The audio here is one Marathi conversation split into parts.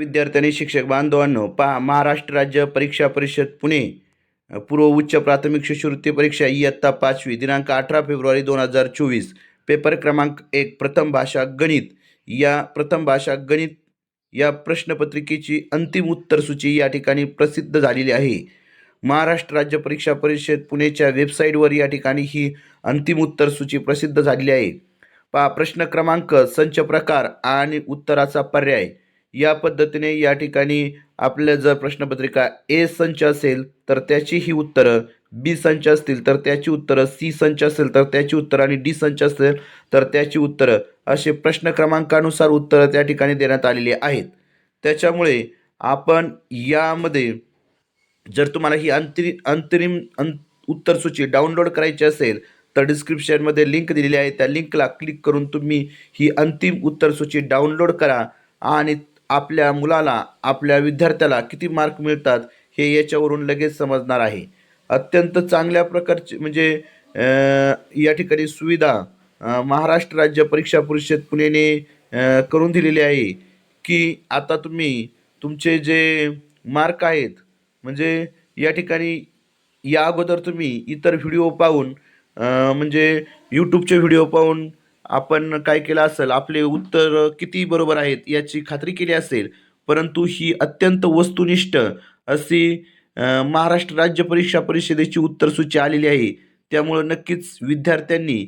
विद्यार्थ्यांनी शिक्षक बांधवांनो पहा महाराष्ट्र राज्य परीक्षा परिषद पुणे पूर्व उच्च प्राथमिक शिष्यवृत्ती परीक्षा इयत्ता पाचवी दिनांक अठरा फेब्रुवारी दोन हजार चोवीस पेपर क्रमांक एक प्रथम भाषा गणित. या प्रथम भाषा गणित या प्रश्नपत्रिकेची अंतिम उत्तरसूची या ठिकाणी प्रसिद्ध झालेली आहे. महाराष्ट्र राज्य परीक्षा परिषद पुणेच्या वेबसाईटवर या ठिकाणी ही अंतिम उत्तरसूची प्रसिद्ध झालेली आहे. पहा प्रश्न क्रमांक संच प्रकार आणि उत्तराचा पर्याय. या पद्धतीने या ठिकाणी आपल्या जर प्रश्नपत्रिका ए संच असेल तर त्याची ही उत्तरं बी संच असतील तर त्याची उत्तरं सी संच असेल तर त्याची उत्तरं आणि डी संच असेल तर त्याची उत्तरं. असे प्रश्न क्रमांकानुसार उत्तरं त्या ठिकाणी देण्यात आलेली आहेत. त्याच्यामुळे आपण यामध्ये जर तुम्हाला ही अंतरि अंतरिम अं उत्तरसूची डाउनलोड करायची असेल तर डिस्क्रिप्शनमध्ये लिंक दिलेली आहे. त्या लिंकला क्लिक करून तुम्ही ही अंतिम उत्तरसूची डाउनलोड करा आणि आपल्या मुलाला आपल्या विद्यार्थ्याला किती मार्क मिळतात हे याच्यावरून लगेच समजणार आहे. अत्यंत चांगल्या प्रकारचे म्हणजे या ठिकाणी सुविधा महाराष्ट्र राज्य परीक्षा परिषद पुणेने करून दिलेली आहे की आता तुम्ही तुमचे जे मार्क आहेत म्हणजे या ठिकाणी या अगोदर तुम्ही इतर व्हिडिओ पाहून म्हणजे यूट्यूबचे व्हिडिओ पाहून आपण काय केलं असेल आपले उत्तर किती बरोबर आहेत याची खात्री केली असेल परंतु ही अत्यंत वस्तुनिष्ठ अशी महाराष्ट्र राज्य परीक्षा परिषदेची उत्तरसूची आलेली आहे. त्यामुळं नक्कीच विद्यार्थ्यांनी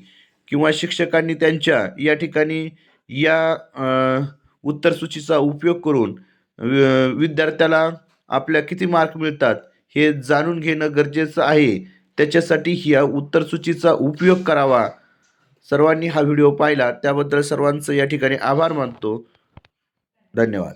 किंवा शिक्षकांनी त्यांच्या या ठिकाणी या उत्तरसूचीचा उपयोग करून विद्यार्थ्याला आपल्या किती मार्क मिळतात हे जाणून घेणं गरजेचं आहे. त्याच्यासाठी ह्या उत्तरसूचीचा उपयोग करावा. सर्वांनी हा व्हिडिओ पाहिला त्याबद्दल सर्वांचं या ठिकाणी आभार मानतो. धन्यवाद.